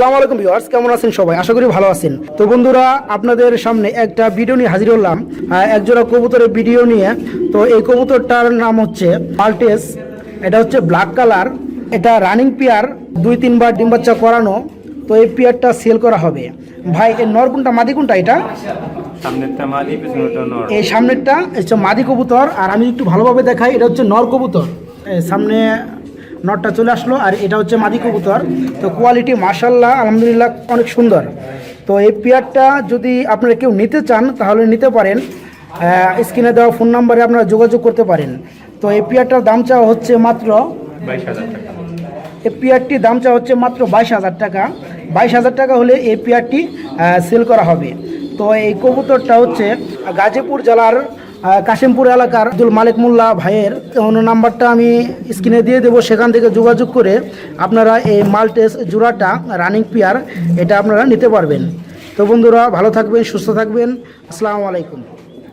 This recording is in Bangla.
আসসালামু আলাইকুম ভিউয়ার্স কেমন আছেন সবাই? আশা করি ভালো আছেন। তো বন্ধুরা আপনাদের সামনে একটা ভিডিও নিয়ে হাজির হলাম। একজোড়া কবুতরের ভিডিও নিয়ে। তো এই কবুতরটার নাম হচ্ছে মাল্টেস এটা হচ্ছে ব্ল্যাক কালার। এটা রানিং পেয়ার দুই তিনবার ডিম বাচ্চা করানো। তো এই পেয়ারটা সেল করা হবে। ভাই এর নর কোনটা? মাদি কোনটা এটা? সামনেরটা মাদি পিছনেরটা নর। এই সামনেরটা হচ্ছে মাদি কবুতর। আর আমি একটু ভালোভাবে দেখাই এটা হচ্ছে নর কবুতর। সামনে নরটা চলে আসলো, আর এটা হচ্ছে মাদি কবুতর। তো কোয়ালিটি মার্শাল্লাহ আলহামদুলিল্লাহ অনেক সুন্দর। তো এই পেয়ারটা যদি আপনারা কেউ নিতে চান, তাহলে নিতে পারেন। স্ক্রিনে দেওয়া ফোন নাম্বারে আপনারা যোগাযোগ করতে পারেন। তো এই পেয়ারটার দাম চাওয়া হচ্ছে মাত্র এই পেয়ারটির দাম চাওয়া হচ্ছে মাত্র বাইশ হাজার টাকা। বাইশ হাজার টাকা হলে এই পেয়ারটি সেল করা হবে। তো এই কবুতরটা হচ্ছে গাজীপুর জেলার কাশিমপুর এলাকার আব্দুল মালিক মোল্লা ভাইয়ের, অন্য নাম্বারটা আমি স্ক্রিনে দিয়ে দেবো, সেখান থেকে যোগাযোগ করে আপনারা এই মাল্টেস জোড়াটা রানিং পেয়ার, এটা আপনারা নিতে পারবেন। তো বন্ধুরা, ভালো থাকবেন, সুস্থ থাকবেন। আসসালামু আলাইকুম।